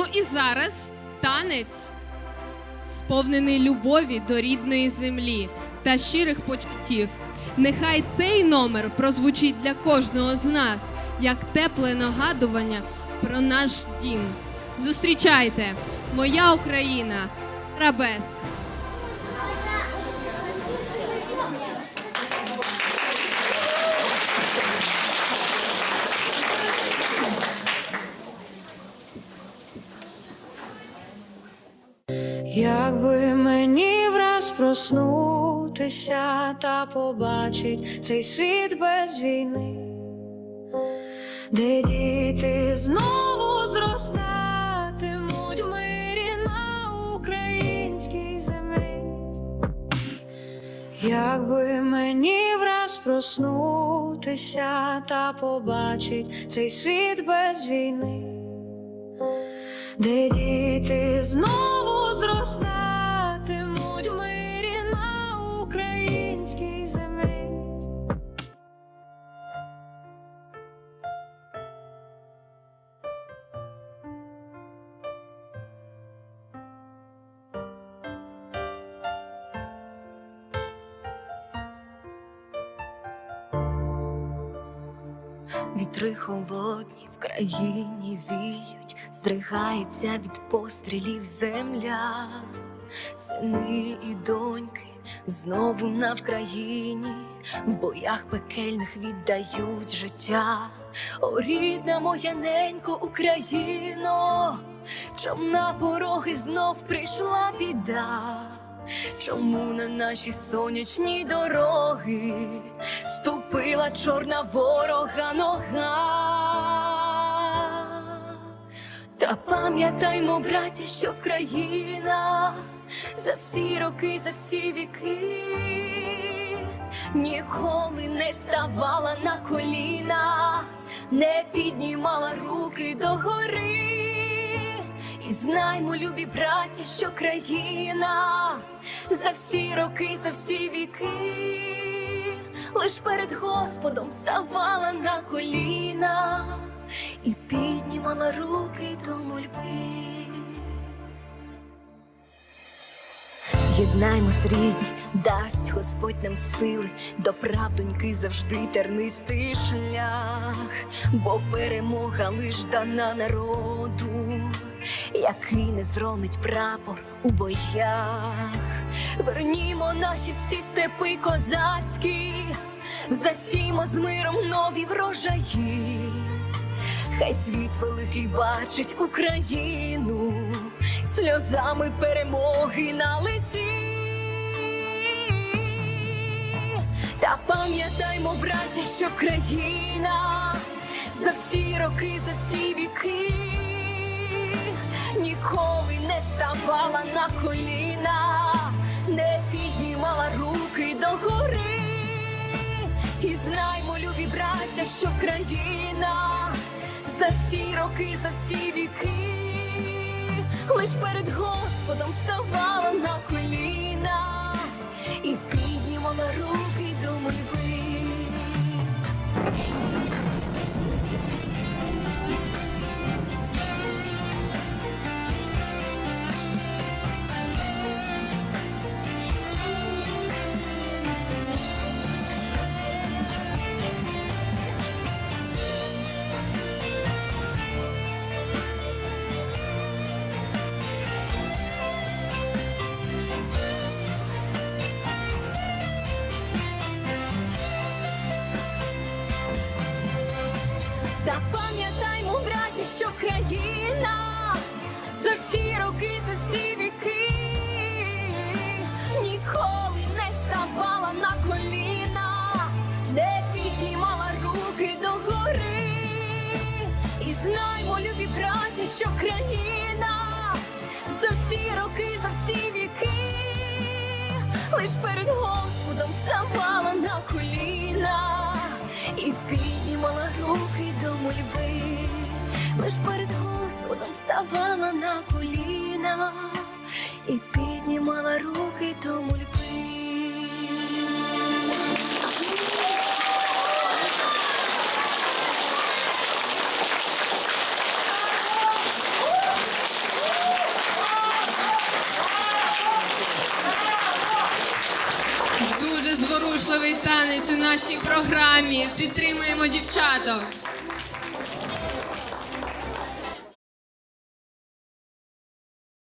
Ну і зараз танець, сповнений любові до рідної землі та щирих почуттів. Нехай цей номер прозвучить для кожного з нас як тепле нагадування про наш дім. Зустрічайте, моя Україна, Рабеск. Якби мені враз проснутися та побачить цей світ без війни, де діти знову зростатимуть в мирі на українській землі, якби мені враз проснутися та побачить цей світ без війни де діти знову зростатимуть Вітри холодні в країні віють, здригається від пострілів земля, сини і доньки знову на Вкраїні, в боях пекельних віддають життя. О, рідна моя ненько Україно, чом на пороги знов прийшла біда. Чому на наші сонячні дороги ступила чорна ворога нога? Та пам'ятаймо, браття, що Вкраїна за всі роки, за всі віки ніколи не ставала на коліна, не піднімала руки догори. Знаймо, любі браття, що країна за всі роки, за всі віки, лиш перед Господом ставала на коліна і піднімала руки до мольби. Єднаймось, рідні, дасть Господь нам сили, до правдоньки завжди тернистий шлях, бо перемога лиш дана народу, який не зронить прапор у боях. Вернімо наші всі степи козацькі, засімо з миром нові врожаї. Хай світ великий бачить Україну сльозами перемоги на лиці. Та пам'ятаймо, браття, що Україна за всі роки, за всі віки ніколи не ставала на коліна, не піднімала руки догори. І знаймо, любі браття, що країна за всі роки, за всі віки, лиш перед Господом ставала на коліна і піднімала руки Та пам'ятаймо, браття, що країна за всі роки, за всі віки ніколи не ставала на коліна, не піднімала руки догори. І знаймо, любі браття, що країна за всі роки, за всі віки, лиш перед Господом ставала на коліна і піднімала руки до мульпи. Дуже зворушливий танець у нашій програмі. Підтримуємо дівчаток.